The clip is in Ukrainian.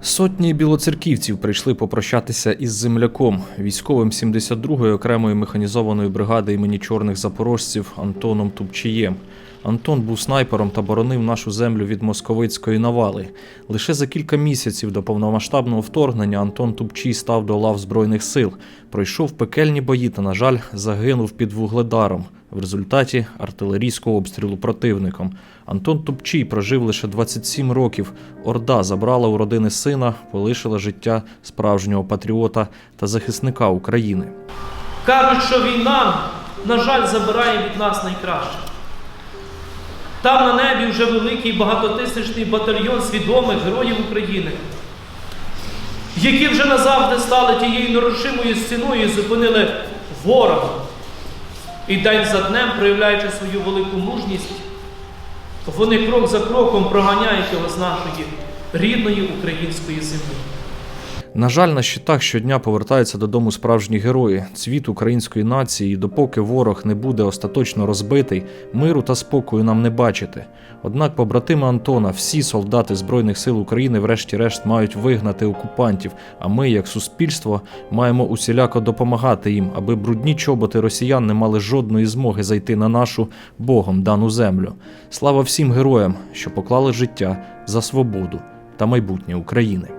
Сотні білоцерківців прийшли попрощатися із земляком, військовим 72-ї окремої механізованої бригади імені чорних запорожців Антоном Тупчієм. Антон був снайпером та боронив нашу землю від московицької навали. Лише за кілька місяців до повномасштабного вторгнення Антон Тупчій став до лав збройних сил, пройшов пекельні бої та, на жаль, загинув під вугледаром в результаті артилерійського обстрілу противником. Антон Тупчій прожив лише 27 років. Орда забрала у родини сина, полишила життя справжнього патріота та захисника України. Кажуть, що війна, на жаль, забирає від нас найкраще. Там на небі вже великий багатотисячний батальйон свідомих героїв України, які вже назавжди стали тією нерушимою стіною і зупинили ворога. І день за днем, проявляючи свою велику мужність, вони крок за кроком проганяють його з нашої рідної української землі. На жаль, на щитах щодня повертаються додому справжні герої, цвіт української нації, і допоки ворог не буде остаточно розбитий, миру та спокою нам не бачити. Однак, побратими Антона, всі солдати Збройних сил України, врешті-решт, мають вигнати окупантів. А ми, як суспільство, маємо усіляко допомагати їм, аби брудні чоботи росіян не мали жодної змоги зайти на нашу Богом дану землю. Слава всім героям, що поклали життя за свободу та майбутнє України.